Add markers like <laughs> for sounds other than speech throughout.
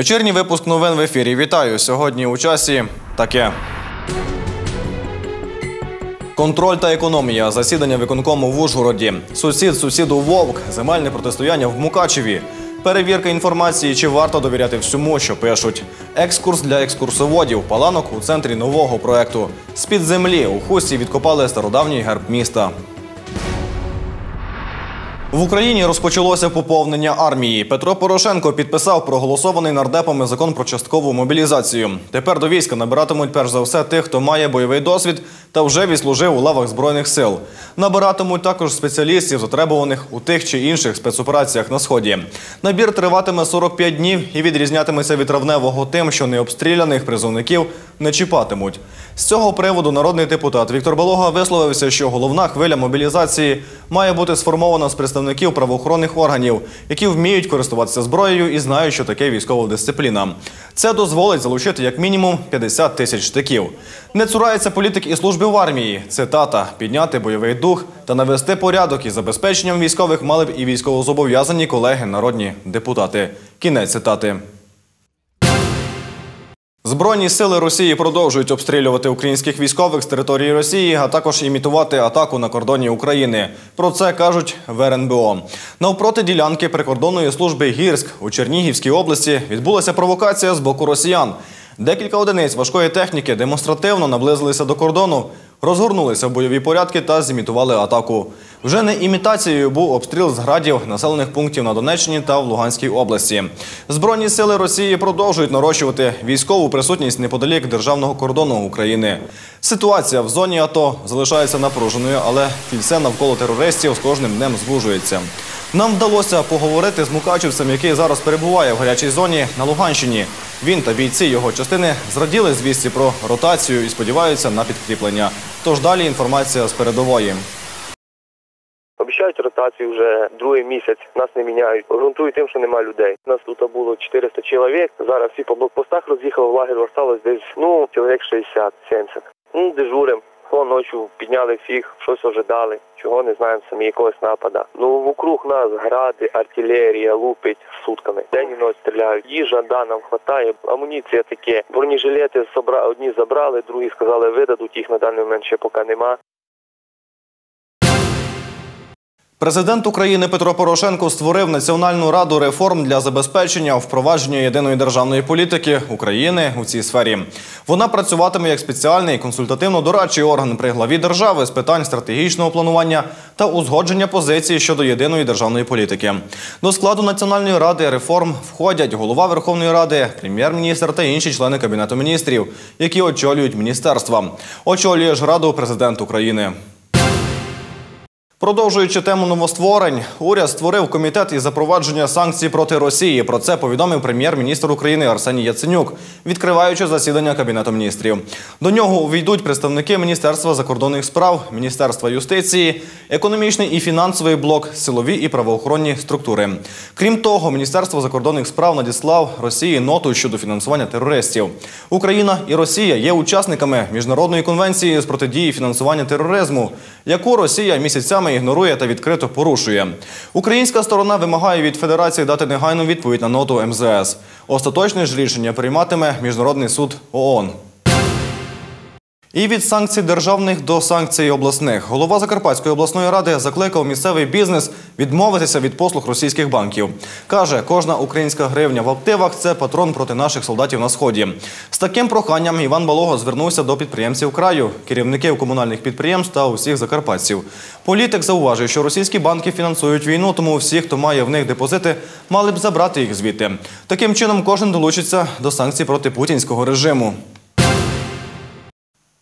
Вечірній випуск новин в ефірі. Вітаю. Сьогодні у часі таке. Контроль та економія. Засідання виконкому в Ужгороді. Сусід сусіду вовк. Земельне протистояння в Мукачеві. Перевірка інформації, чи варто довіряти всьому, що пишуть. Екскурс для екскурсоводів. Паланок у центрі нового проекту. З-під землі у хусті відкопали стародавній герб міста. В Україні розпочалося поповнення армії. Петро Порошенко підписав проголосований нардепами закон про часткову мобілізацію. Тепер до війська набиратимуть перш за все тих, хто має бойовий досвід та вже відслужив у лавах збройних сил. Набиратимуть також спеціалістів, затребуваних у тих чи інших спецопераціях на сході. Набір триватиме 45 днів і відрізнятиметься від травневого тим, що необстріляних призовників не чіпатимуть. З цього приводу народний депутат Віктор Балога висловився, що головна хвиля мобілізації має бути сформована з представників правоохоронних органів, які вміють користуватися зброєю і знають, що таке військова дисципліна. Це дозволить залучити як мінімум 50 тисяч штиків. Не цурається політик і служби в армії. Цитата підняти бойовий дух та навести порядок із забезпеченням військових мали б і військовозобов'язані колеги народні депутати. Кінець цитати. Збройні сили Росії продовжують обстрілювати українських військових з території Росії, а також імітувати атаку на кордоні України. Про це кажуть в РНБО. Навпроти ділянки прикордонної служби Гірськ у Чернігівській області відбулася провокація з боку росіян. Декілька одиниць важкої техніки демонстративно наблизилися до кордону, розгорнулися в бойові порядки та зімітували атаку. Вже не імітацією був обстріл з градів населених пунктів на Донеччині та в Луганській області. Збройні сили Росії продовжують нарощувати військову присутність неподалік державного кордону України. Ситуація в зоні АТО залишається напруженою, але кільце навколо терористів з кожним днем звужується. Нам вдалося поговорити з мукачівцем, який зараз перебуває в гарячій зоні на Луганщині. Він та бійці його частини зраділи звісті про ротацію і сподіваються на підкріплення. Тож далі інформація з передової. Обіцяють вже другий місяць. Нас не міняють. Грунтують тим, що немає людей. Нас тут було 400 чоловік. Зараз всі по блокпостах роз'їхали в лагерь. Осталось десь ну чоловік 60-70. Ну дежурим. О, ночі підняли всіх, щось ожидали. Чого не знаємо самі якогось напада. Ну вокруг нас гради, артилерія лупить сутками. День і ночь стріляють. Їжа да нам хватає. Амуніція таке. Бронежилети собра... одні забрали, другі сказали, видадуть їх на даний момент ще поки нема. Президент України Петро Порошенко створив Національну раду реформ для забезпечення впровадження єдиної державної політики України у цій сфері. Вона працюватиме як спеціальний консультативно-дорадчий орган при главі держави з питань стратегічного планування та узгодження позицій щодо єдиної державної політики. До складу Національної ради реформ входять голова Верховної Ради, прем'єр-міністр та інші члени кабінету міністрів, які очолюють міністерства. Очолює ж раду президент України. Продовжуючи тему новостворень, уряд створив комітет із запровадження санкцій проти Росії. Про це повідомив прем'єр-міністр України Арсеній Яценюк, відкриваючи засідання кабінету міністрів. До нього увійдуть представники Міністерства закордонних справ, Міністерства юстиції, економічний і фінансовий блок, силові і правоохоронні структури. Крім того, Міністерство закордонних справ надіслав Росії ноту щодо фінансування терористів. Україна і Росія є учасниками міжнародної конвенції з протидії фінансування тероризму, яку Росія місяцями ігнорує та відкрито порушує. Українська сторона вимагає від Федерації дати негайну відповідь на ноту МЗС. Остаточне ж рішення прийматиме Міжнародний суд ООН. І від санкцій державних до санкцій обласних голова Закарпатської обласної ради закликав місцевий бізнес відмовитися від послуг російських банків. Каже, кожна українська гривня в активах це патрон проти наших солдатів на сході. З таким проханням Іван Балого звернувся до підприємців краю, керівників комунальних підприємств та усіх закарпатців. Політик зауважує, що російські банки фінансують війну, тому всі, хто має в них депозити, мали б забрати їх звідти. Таким чином, кожен долучиться до санкцій проти путінського режиму.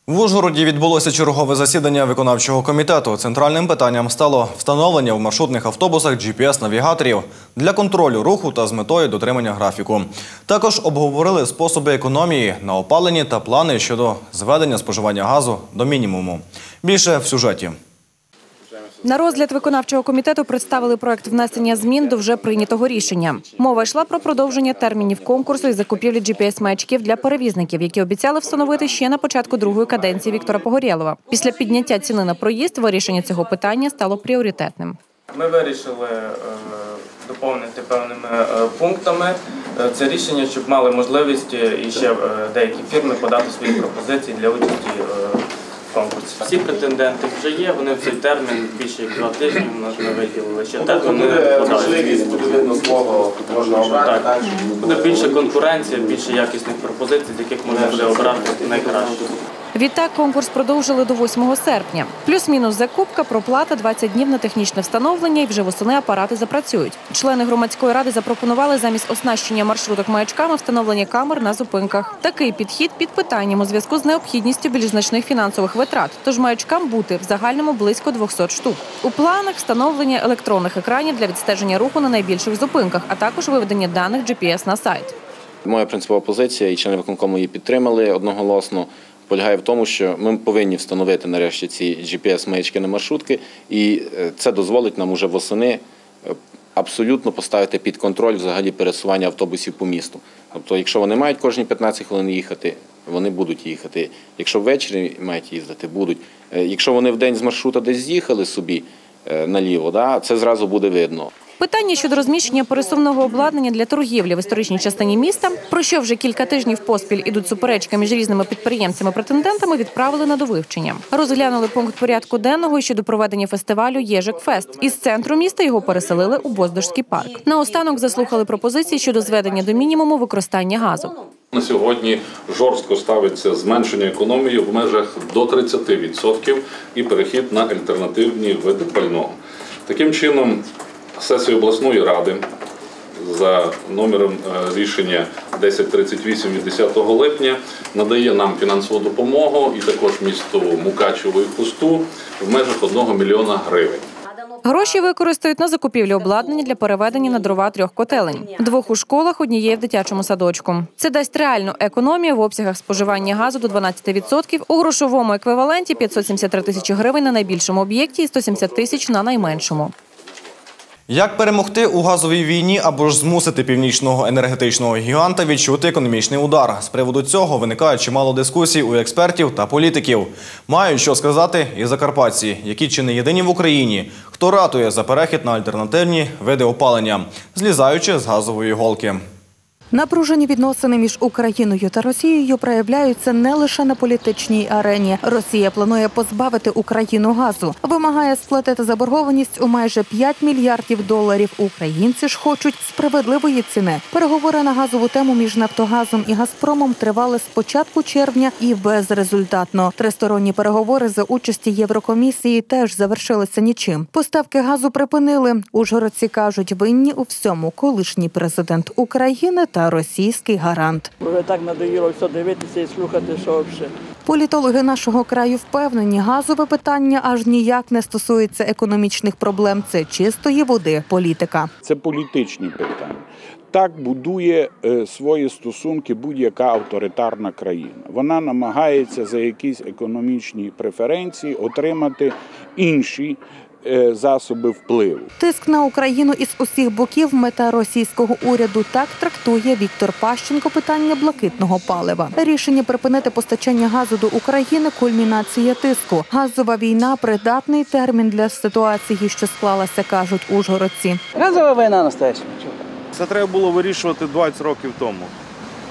В Ужгороді відбулося чергове засідання виконавчого комітету. Центральним питанням стало встановлення в маршрутних автобусах GPS-навігаторів для контролю руху та з метою дотримання графіку. Також обговорили способи економії на опаленні та плани щодо зведення споживання газу до мінімуму. Більше в сюжеті. На розгляд виконавчого комітету представили проект внесення змін до вже прийнятого рішення. Мова йшла про продовження термінів конкурсу із закупівлі GPS-маячків для перевізників, які обіцяли встановити ще на початку другої каденції Віктора Погорєлова. Після підняття ціни на проїзд вирішення цього питання стало пріоритетним. Ми вирішили е, доповнити певними е, пунктами. Е, Це рішення, щоб мали можливість і ще деякі фірми подати свої пропозиції для участі в конкурсі. Всі претенденти вже є, вони в цей термін більше як два тижні у нас ми виділили ще те, вони подають. буде видно свого можна обрати. Так, буде більше конкуренція, більше якісних пропозицій, з яких можна буде обрати найкраще. Відтак конкурс продовжили до 8 серпня. Плюс-мінус закупка, проплата, 20 днів на технічне встановлення і вже восени апарати запрацюють. Члени громадської ради запропонували замість оснащення маршруток маячками встановлення камер на зупинках. Такий підхід під питанням у зв'язку з необхідністю більш значних фінансових витрат. Тож маячкам бути в загальному близько 200 штук. У планах встановлення електронних екранів для відстеження руху на найбільших зупинках, а також виведення даних GPS на сайт. Моя принципова позиція, і члени виконкому її підтримали одноголосно. Полягає в тому, що ми повинні встановити нарешті ці GPS-маячки на маршрутки, і е, це дозволить нам уже восени е, абсолютно поставити під контроль взагалі пересування автобусів по місту. Тобто, якщо вони мають кожні 15 хвилин їхати, вони будуть їхати. Якщо ввечері мають їздити, будуть. Е, Якщо вони в день з маршрута десь з'їхали собі е, наліво, да, це зразу буде видно. Питання щодо розміщення пересувного обладнання для торгівлі в історичній частині міста, про що вже кілька тижнів поспіль ідуть суперечки між різними підприємцями-претендентами, відправили на довивчення. Розглянули пункт порядку денного щодо проведення фестивалю Єжик Фест. Із центру міста його переселили у Боздорський парк. Наостанок заслухали пропозиції щодо зведення до мінімуму використання газу. На сьогодні жорстко ставиться зменшення економії в межах до 30% і перехід на альтернативні види пального. Таким чином, сесія обласної ради за номером е, рішення 1038 від 10 липня надає нам фінансову допомогу і також місту Мукачево і Хусту в межах 1 мільйона гривень. Гроші використають на закупівлю обладнання для переведення на дрова трьох котелень. Двох у школах, однієї в дитячому садочку. Це дасть реальну економію в обсягах споживання газу до 12%, у грошовому еквіваленті 573 тисячі гривень на найбільшому об'єкті і 170 тисяч на найменшому. Як перемогти у газовій війні або ж змусити північного енергетичного гіганта відчути економічний удар? З приводу цього виникає чимало дискусій у експертів та політиків. Мають що сказати і закарпатці, які чи не єдині в Україні, хто ратує за перехід на альтернативні види опалення, злізаючи з газової голки. Напружені відносини між Україною та Росією проявляються не лише на політичній арені. Росія планує позбавити Україну газу, вимагає сплатити заборгованість у майже 5 мільярдів доларів. Українці ж хочуть справедливої ціни. Переговори на газову тему між Нафтогазом і Газпромом тривали з початку червня і безрезультатно. Тристоронні переговори за участі Єврокомісії теж завершилися нічим. Поставки газу припинили. Ужгородці кажуть, винні у всьому колишній президент України та російський гарант. Вже так надоїло все дивитися і слухати, що взагалі. Політологи нашого краю впевнені, газове питання аж ніяк не стосується економічних проблем. Це чистої води політика. Це політичні питання. Так будує е, свої стосунки будь-яка авторитарна країна. Вона намагається за якісь економічні преференції отримати інші засоби впливу. Тиск на Україну із усіх боків мета російського уряду так трактує Віктор Пащенко питання блакитного палива. Рішення припинити постачання газу до України кульмінація тиску. Газова війна придатний термін для ситуації, що склалася, кажуть ужгородці. Газова війна настояща. Це треба було вирішувати 20 років тому.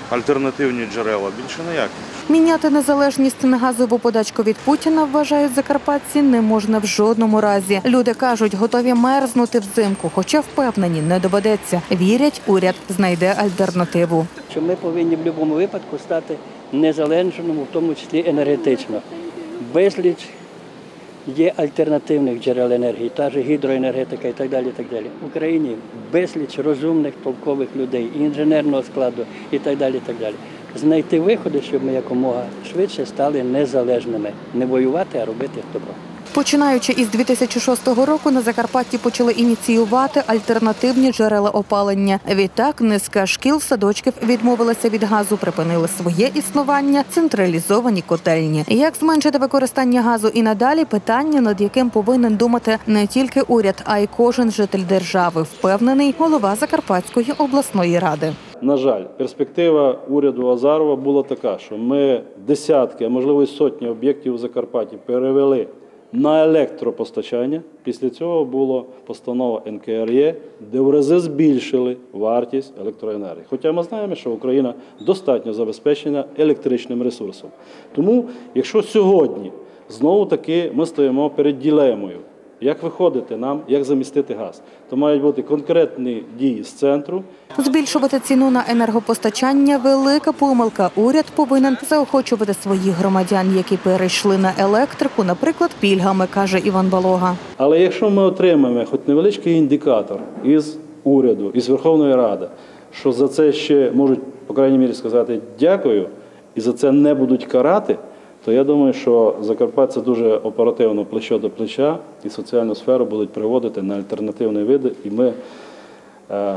Альтернативні джерела. Більше ніяк. Міняти незалежність на газову подачку від Путіна вважають закарпатці не можна в жодному разі. Люди кажуть, готові мерзнути взимку, хоча впевнені, не доведеться. Вірять, уряд знайде альтернативу. Що ми повинні в будь-якому випадку стати незалежними, в тому числі енергетично. Безліч є альтернативних джерел енергії, та ж гідроенергетика і так далі. Так далі. В Україні безліч розумних, толкових людей, і інженерного складу і так далі. Так далі. Знайти виходи, щоб ми якомога швидше стали незалежними. Не воювати, а робити добро. Починаючи із 2006 року на Закарпатті почали ініціювати альтернативні джерела опалення. Відтак низка шкіл, садочків відмовилася від газу, припинили своє існування, централізовані котельні. Як зменшити використання газу і надалі питання, над яким повинен думати не тільки уряд, а й кожен житель держави, впевнений голова Закарпатської обласної ради. На жаль, перспектива уряду Азарова була така, що ми десятки, а можливо і сотні об'єктів у Закарпатті перевели на електропостачання. Після цього була постанова НКРЄ, де в рази збільшили вартість електроенергії. Хоча ми знаємо, що Україна достатньо забезпечена електричним ресурсом. Тому, якщо сьогодні знову таки ми стоїмо перед ділемою, як виходити нам, як замістити газ, то мають бути конкретні дії з центру. Збільшувати ціну на енергопостачання велика помилка. Уряд повинен заохочувати своїх громадян, які перейшли на електрику, наприклад, пільгами, каже Іван Балога. Але якщо ми отримаємо хоч невеличкий індикатор із уряду, із Верховної Ради, що за це ще можуть, по крайній мірі, сказати дякую, і за це не будуть карати, то я думаю, що закарпатці дуже оперативно плечо до плеча і соціальну сферу будуть приводити на альтернативні види. І ми е,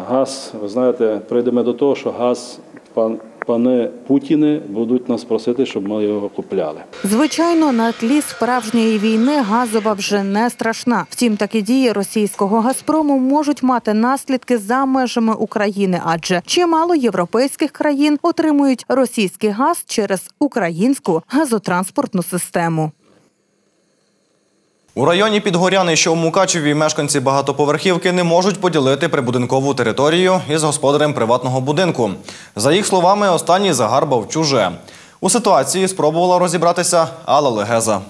газ, ви знаєте, прийдемо до того, що газ пан. Пани Путіне будуть нас просити, щоб ми його купляли. Звичайно, на тлі справжньої війни газова вже не страшна. Втім, такі дії російського газпрому можуть мати наслідки за межами України, адже чимало європейських країн отримують російський газ через українську газотранспортну систему. У районі Підгоряни, що у Мукачеві, мешканці багатоповерхівки не можуть поділити прибудинкову територію із господарем приватного будинку. За їх словами, останній загарбав чуже. У ситуації спробувала розібратися Алла Легеза.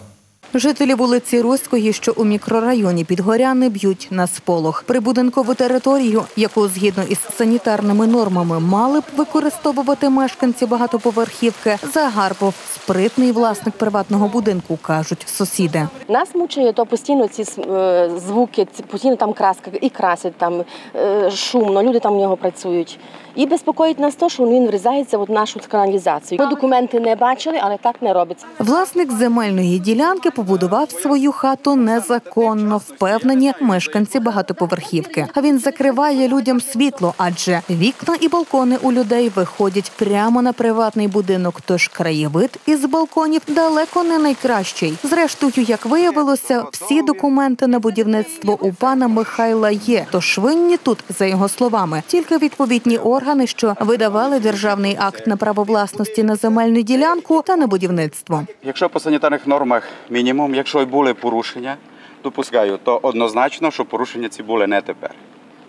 Жителі вулиці Руської, що у мікрорайоні Підгоряни, б'ють на сполох. Прибудинкову територію, яку згідно із санітарними нормами мали б використовувати мешканці багатоповерхівки, загарбав спритний власник приватного будинку, кажуть сусіди. Нас мучає то постійно ці е, звуки, постійно там краска і красять там е, шумно. Люди там в нього працюють. І безпокоїть нас то, що він врізається в нашу каналізацію. Ми документи не бачили, але так не робиться. Власник земельної ділянки побудував свою хату незаконно, впевнені мешканці багатоповерхівки. А він закриває людям світло, адже вікна і балкони у людей виходять прямо на приватний будинок. Тож краєвид із балконів далеко не найкращий. Зрештою, як виявилося, всі документи на будівництво у пана Михайла є. Тож винні тут, за його словами, тільки відповідні органи, що видавали державний акт на право власності на земельну ділянку та на будівництво. Якщо по санітарних нормах мінімум, якщо й були порушення, допускаю, то однозначно, що порушення ці були не тепер.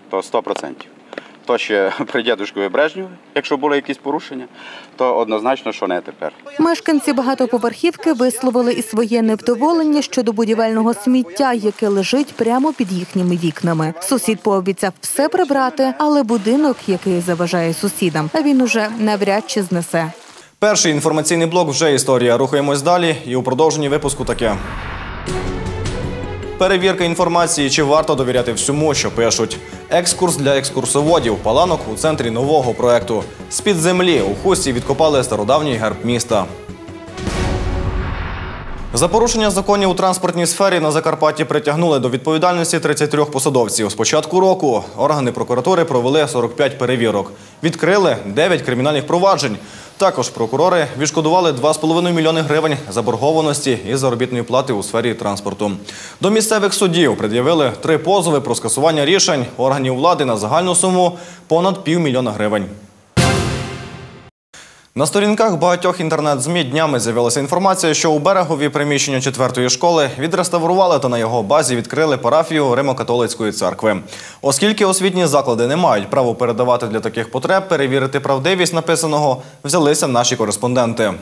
То 100%. То ще <laughs> при дядушкові Брежнєві, якщо були якісь порушення, то однозначно, що не тепер. Мешканці багатоповерхівки висловили і своє невдоволення щодо будівельного сміття, яке лежить прямо під їхніми вікнами. Сусід пообіцяв все прибрати, але будинок, який заважає сусідам, він уже навряд чи знесе. Перший інформаційний блок вже історія. Рухаємось далі. І у продовженні випуску таке. Перевірка інформації, чи варто довіряти всьому, що пишуть. Екскурс для екскурсоводів. Паланок у центрі нового проекту. З-під землі у хусті відкопали стародавній герб міста. За порушення законів у транспортній сфері на Закарпатті притягнули до відповідальності 33 посадовців. З початку року органи прокуратури провели 45 перевірок. Відкрили 9 кримінальних проваджень. Також прокурори відшкодували 2,5 мільйони гривень заборгованості із заробітної плати у сфері транспорту. До місцевих судів пред'явили три позови про скасування рішень органів влади на загальну суму понад півмільйона гривень. На сторінках багатьох інтернет-змі днями з'явилася інформація, що у берегові приміщення четвертої школи відреставрували та на його базі відкрили парафію Римо-католицької церкви. Оскільки освітні заклади не мають право передавати для таких потреб, перевірити правдивість написаного взялися наші кореспонденти.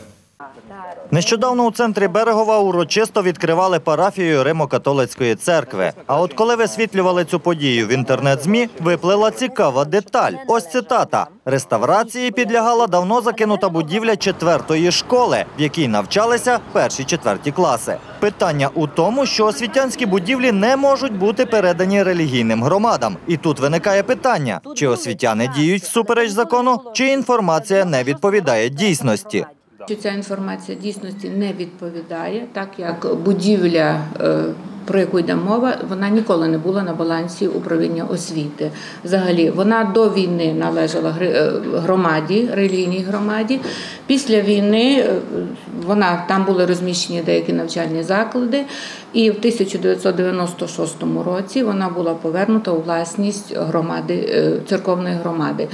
Нещодавно у центрі Берегова урочисто відкривали парафію Римо-католицької церкви. А от коли висвітлювали цю подію в інтернет-змі, виплила цікава деталь. Ось цитата. Реставрації підлягала давно закинута будівля четвертої школи, в якій навчалися перші четверті класи. Питання у тому, що освітянські будівлі не можуть бути передані релігійним громадам. І тут виникає питання: чи освітяни діють всупереч закону, чи інформація не відповідає дійсності. Що ця інформація дійсності не відповідає, так як будівля, е, про яку йде мова, вона ніколи не була на балансі управління освіти. Взагалі, вона до війни належала е, громаді, релігійній громаді. Після війни е, вона там були розміщені деякі навчальні заклади, і в 1996 році вона була повернута у власність громади церковної громади.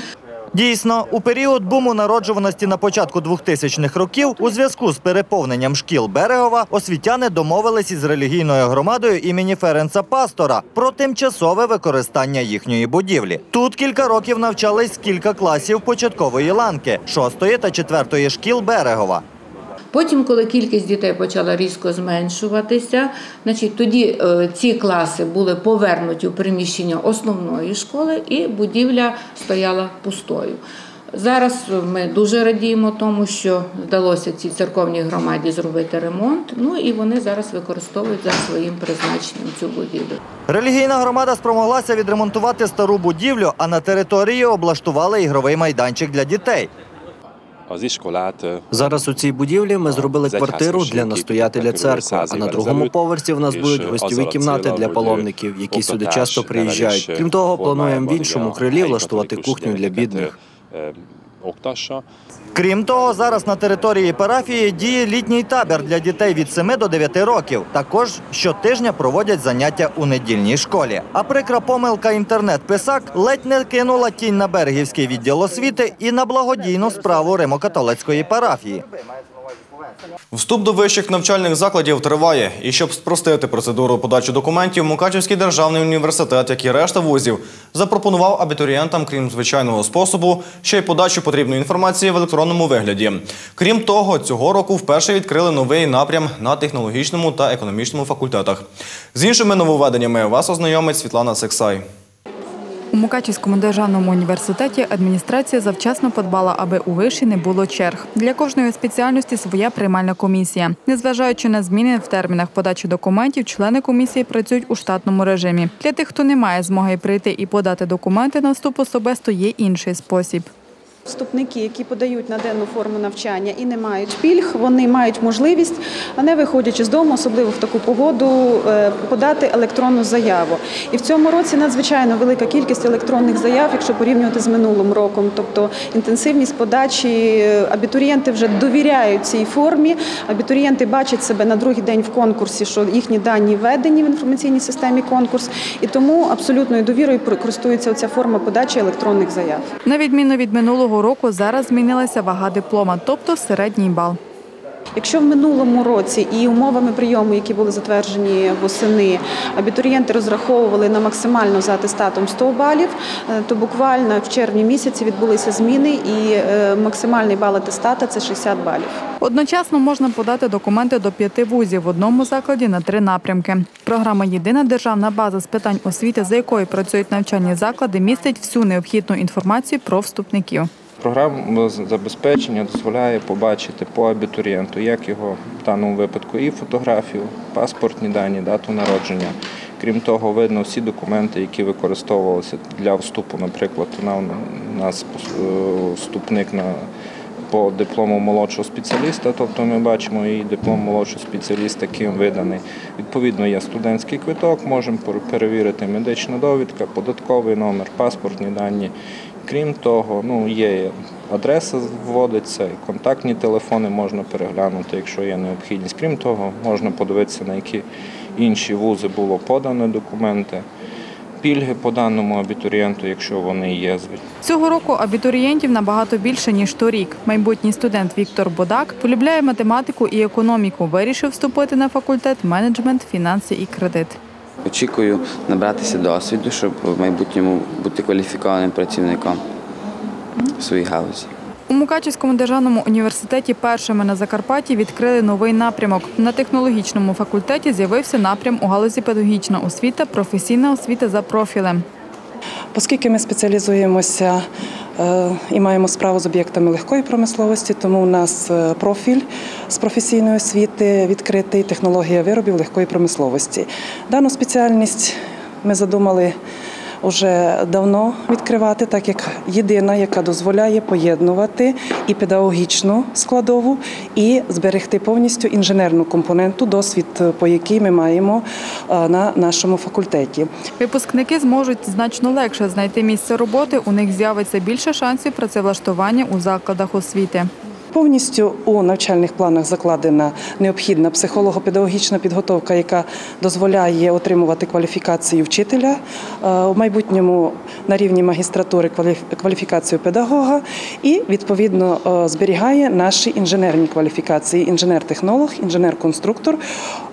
Дійсно, у період буму народжуваності на початку 2000-х років у зв'язку з переповненням шкіл Берегова освітяни домовились із релігійною громадою імені Ференца Пастора про тимчасове використання їхньої будівлі. Тут кілька років навчались кілька класів початкової ланки, шостої та четвертої шкіл Берегова. Потім, коли кількість дітей почала різко зменшуватися, значить тоді е, ці класи були повернуті у приміщення основної школи, і будівля стояла пустою. Зараз ми дуже радіємо тому, що вдалося цій церковній громаді зробити ремонт. Ну і вони зараз використовують за своїм призначенням цю будівлю. Релігійна громада спромоглася відремонтувати стару будівлю, а на території облаштували ігровий майданчик для дітей. Зараз у цій будівлі ми зробили квартиру для настоятеля церкви. А на другому поверсі в нас будуть гостьові кімнати для паломників, які сюди часто приїжджають. Крім того, плануємо в іншому крилі влаштувати кухню для бідних. Крім того, зараз на території парафії діє літній табір для дітей від 7 до 9 років. Також щотижня проводять заняття у недільній школі. А прикра помилка інтернет-писак ледь не кинула тінь на берегівський відділ освіти і на благодійну справу Римокатолицької парафії. Вступ до вищих навчальних закладів триває. І щоб спростити процедуру подачі документів, Мукачівський державний університет, як і решта вузів, запропонував абітурієнтам, крім звичайного способу, ще й подачу потрібної інформації в електронному вигляді. Крім того, цього року вперше відкрили новий напрям на технологічному та економічному факультетах. З іншими нововведеннями вас ознайомить Світлана Сексай. У Мукачівському державному університеті адміністрація завчасно подбала, аби у виші не було черг. Для кожної спеціальності своя приймальна комісія. Незважаючи на зміни в термінах подачі документів, члени комісії працюють у штатному режимі. Для тих, хто не має змоги прийти і подати документи на вступ особисто, є інший спосіб. Вступники, які подають на денну форму навчання і не мають пільг, вони мають можливість, не виходячи з дому, особливо в таку погоду, е, подати електронну заяву. І в цьому році надзвичайно велика кількість електронних заяв, якщо порівнювати з минулим роком. Тобто інтенсивність подачі е, абітурієнти вже довіряють цій формі. Абітурієнти бачать себе на другий день в конкурсі, що їхні дані введені в інформаційній системі конкурс, і тому абсолютною довірою користується ця форма подачі електронних заяв. На відміну від минулого року, зараз змінилася вага диплома, тобто середній бал. Якщо в минулому році і умовами прийому, які були затверджені восени, абітурієнти розраховували на максимально за атестатом 100 балів, е, то буквально в червні місяці відбулися зміни, і е, максимальний бал атестата це 60 балів. Одночасно можна подати документи до п'яти вузів в одному закладі на три напрямки. Програма Єдина державна база з питань освіти, за якою працюють навчальні заклади, містить всю необхідну інформацію про вступників. Програма забезпечення дозволяє побачити по абітурієнту, як його в даному випадку і фотографію, паспортні дані, дату народження. Крім того, видно всі документи, які використовувалися для вступу. Наприклад, у нас вступник на по диплому молодшого спеціаліста, тобто ми бачимо і диплом молодшого спеціаліста, яким виданий. Відповідно, є студентський квиток, можемо перевірити медична довідка, податковий номер, паспортні дані. Крім того, ну є адреса вводиться, і контактні телефони можна переглянути, якщо є необхідність. Крім того, можна подивитися, на які інші вузи було подано документи, пільги по даному абітурієнту, якщо вони є. Цього року абітурієнтів набагато більше ніж торік. Майбутній студент Віктор Бодак полюбляє математику і економіку. Вирішив вступити на факультет менеджмент, фінанси і кредит. Очікую набратися досвіду, щоб в майбутньому бути кваліфікованим працівником в своїй галузі. У Мукачівському державному університеті першими на Закарпатті відкрили новий напрямок. На технологічному факультеті з'явився напрям у галузі педагогічна освіта, професійна освіта за профілем. Оскільки ми спеціалізуємося і маємо справу з об'єктами легкої промисловості, тому у нас профіль з професійної освіти відкритий технологія виробів легкої промисловості. Дану спеціальність ми задумали вже давно відкривати, так як єдина, яка дозволяє поєднувати і педагогічну складову, і зберегти повністю інженерну компоненту, досвід, по якій ми маємо на нашому факультеті. Випускники зможуть значно легше знайти місце роботи. У них з'явиться більше шансів працевлаштування у закладах освіти. Повністю у навчальних планах закладена необхідна психолого-педагогічна підготовка, яка дозволяє отримувати кваліфікацію вчителя е, у майбутньому на рівні магістратури кваліфікацію педагога і відповідно е, зберігає наші інженерні кваліфікації: інженер-технолог, інженер-конструктор,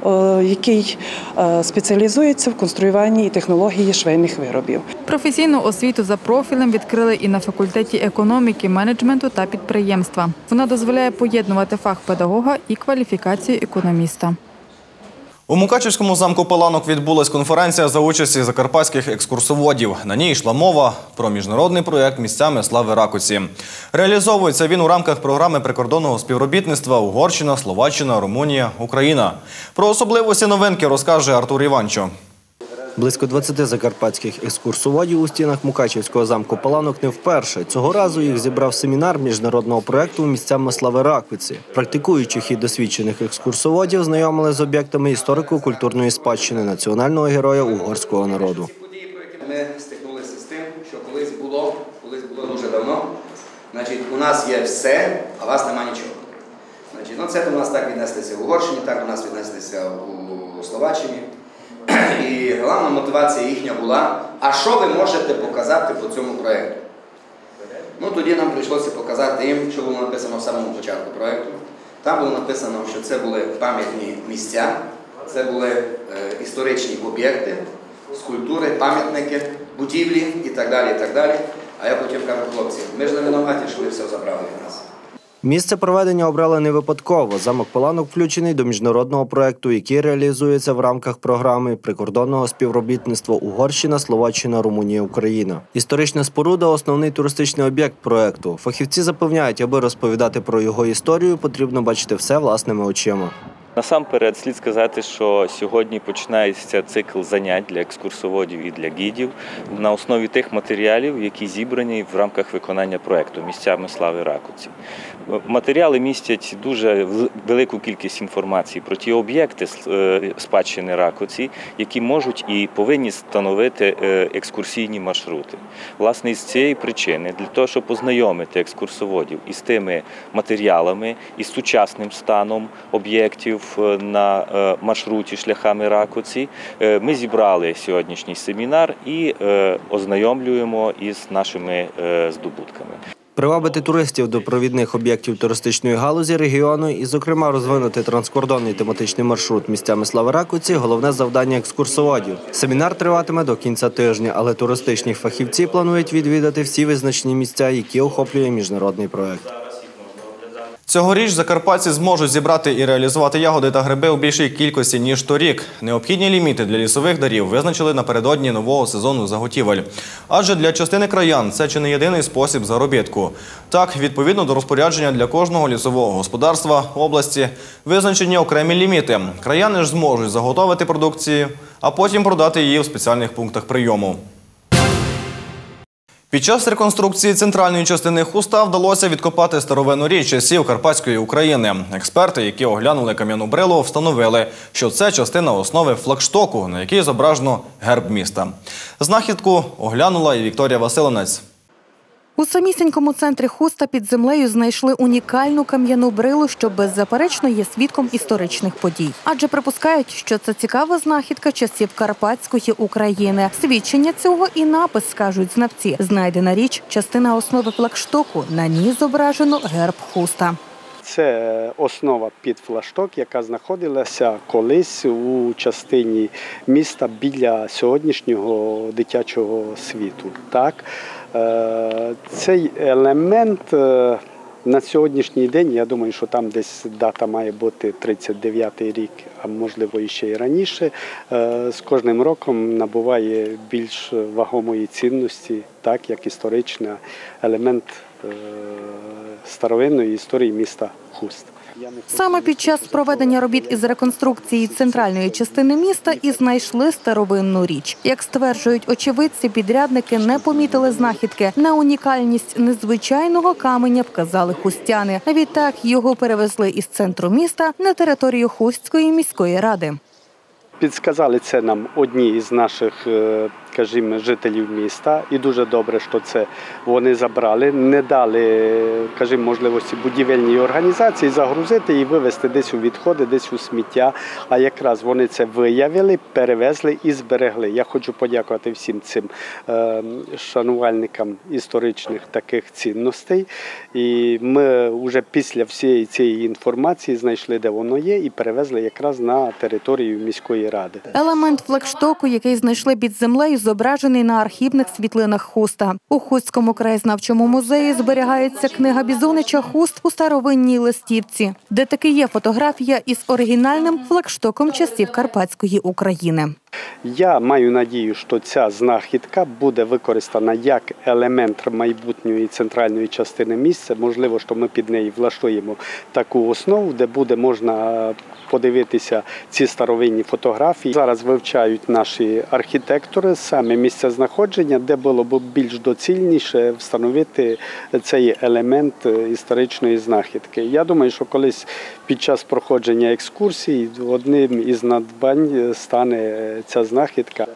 е, який е, спеціалізується в конструюванні і технології швейних виробів. Професійну освіту за профілем відкрили і на факультеті економіки, менеджменту та підприємства. Вона дозволяє поєднувати фах педагога і кваліфікацію економіста. У Мукачівському замку Паланок відбулась конференція за участі закарпатських екскурсоводів. На ній йшла мова про міжнародний проєкт місцями слави Ракуці. Реалізовується він у рамках програми прикордонного співробітництва Угорщина, Словаччина, Румунія, Україна. Про особливості новинки розкаже Артур Іванчо. Близько 20 закарпатських екскурсоводів у стінах Мукачівського замку Паланок не вперше. Цього разу їх зібрав семінар міжнародного проєкту місцями слави Раквиці. Практикуючих і досвідчених екскурсоводів знайомили з об'єктами історико-культурної спадщини національного героя угорського народу. Ми стикнулися з тим, що колись було, колись було дуже давно. Значить, у нас є все, а у вас нема нічого. Значить, ну це у нас так віднеслися в Угорщині, так у нас віднеслися у Словаччині. І головна мотивація їхня була, а що ви можете показати по цьому проєкту? Ну тоді нам прийшлося показати їм, що було написано в самому початку проєкту. Там було написано, що це були пам'ятні місця, це були е, історичні об'єкти, скульптури, пам'ятники, будівлі і так далі. і так далі. А я потім кажу, хлопці, ми ж не винуваті, що ви все забрали від нас. Місце проведення обрали не випадково. Замок Паланок включений до міжнародного проєкту, який реалізується в рамках програми прикордонного співробітництва Угорщина, Словаччина, Румунія, Україна. Історична споруда основний туристичний об'єкт проєкту. Фахівці запевняють, аби розповідати про його історію, потрібно бачити все власними очима. Насамперед слід сказати, що сьогодні починається цикл занять для екскурсоводів і для гідів на основі тих матеріалів, які зібрані в рамках виконання проекту місцями слави Ракуці. Матеріали містять дуже велику кількість інформації про ті об'єкти е, спадщини Ракуці, які можуть і повинні становити е, екскурсійні маршрути. Власне, із цієї причини, для того, щоб познайомити екскурсоводів із тими матеріалами, із сучасним станом об'єктів е, на маршруті шляхами Ракуці, ми зібрали сьогоднішній семінар і ознайомлюємо із нашими здобутками. Привабити туристів до провідних об'єктів туристичної галузі регіону і, зокрема, розвинути транскордонний тематичний маршрут місцями слави Ракуці – головне завдання екскурсоводів. Семінар триватиме до кінця тижня, але туристичні фахівці планують відвідати всі визначні місця, які охоплює міжнародний проект. Цьогоріч закарпатці зможуть зібрати і реалізувати ягоди та гриби у більшій кількості, ніж торік. Необхідні ліміти для лісових дарів визначили напередодні нового сезону заготівель. Адже для частини краян це чи не єдиний спосіб заробітку. Так, відповідно до розпорядження для кожного лісового господарства області визначені окремі ліміти. Краяни ж зможуть заготовити продукцію, а потім продати її в спеціальних пунктах прийому. Під час реконструкції центральної частини хуста вдалося відкопати старовину річ часів Карпатської України. Експерти, які оглянули кам'яну брилу, встановили, що це частина основи флагштоку, на якій зображено герб міста. Знахідку оглянула і Вікторія Василинець. У самісінькому центрі хуста під землею знайшли унікальну кам'яну брилу, що беззаперечно є свідком історичних подій. Адже припускають, що це цікава знахідка часів Карпатської України. Свідчення цього і напис скажуть знавці. Знайдена річ частина основи флагштоку. На ній зображено герб хуста. Це основа під флашток, яка знаходилася колись у частині міста біля сьогоднішнього дитячого світу. Так, е, цей елемент е, на сьогоднішній день, я думаю, що там десь дата має бути 39-й рік, а можливо і ще й раніше. е, З кожним роком набуває більш вагомої цінності, так як історичний елемент е, старовинної історії міста Хуст. Саме під час проведення робіт із реконструкції центральної частини міста і знайшли старовинну річ. Як стверджують очевидці, підрядники не помітили знахідки. На унікальність незвичайного каменя вказали хустяни. Відтак його перевезли із центру міста на територію Хустської міської ради. Підсказали це нам одні із наших е, скажімо, жителів міста, і дуже добре, що це вони забрали, не дали, кажімо, можливості будівельній організації загрузити і вивезти десь у відходи, десь у сміття. А якраз вони це виявили, перевезли і зберегли. Я хочу подякувати всім цим е, шанувальникам історичних таких цінностей. І ми вже після всієї цієї інформації знайшли, де воно є, і перевезли якраз на територію міської ради. Елемент флагштоку, який знайшли під землею, зображений на архівних світлинах хуста. У Хустському краєзнавчому музеї зберігається книга Бізонича Хуст у старовинній листівці, де таки є фотографія із оригінальним флагштоком часів Карпатської України. Я маю надію, що ця знахідка буде використана як елемент майбутньої центральної частини місця. Можливо, що ми під неї влаштуємо таку основу, де буде можна подивитися ці старовинні фотографії. Зараз вивчають наші архітектори саме місце знаходження, де було б більш доцільніше встановити цей елемент історичної знахідки. Я думаю, що колись під час проходження екскурсій одним із надбань стане ця знахідка.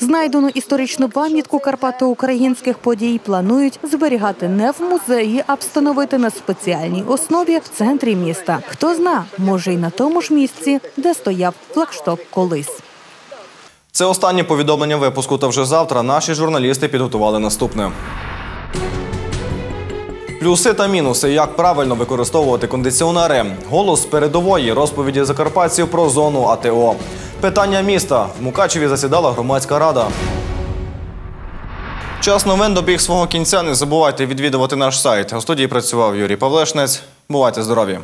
Знайдену історичну пам'ятку карпато-українських подій планують зберігати не в музеї, а встановити на спеціальній основі в центрі міста. Хто зна, може й на тому ж місці, де стояв флагшток колись. Це останнє повідомлення випуску. Та вже завтра наші журналісти підготували наступне. Плюси та мінуси, як правильно використовувати кондиціонери. Голос передової розповіді закарпатців про зону АТО. Питання міста. В Мукачеві засідала громадська рада. Час новин добіг свого кінця. Не забувайте відвідувати наш сайт. У студії працював Юрій Павлешнець. Бувайте здорові!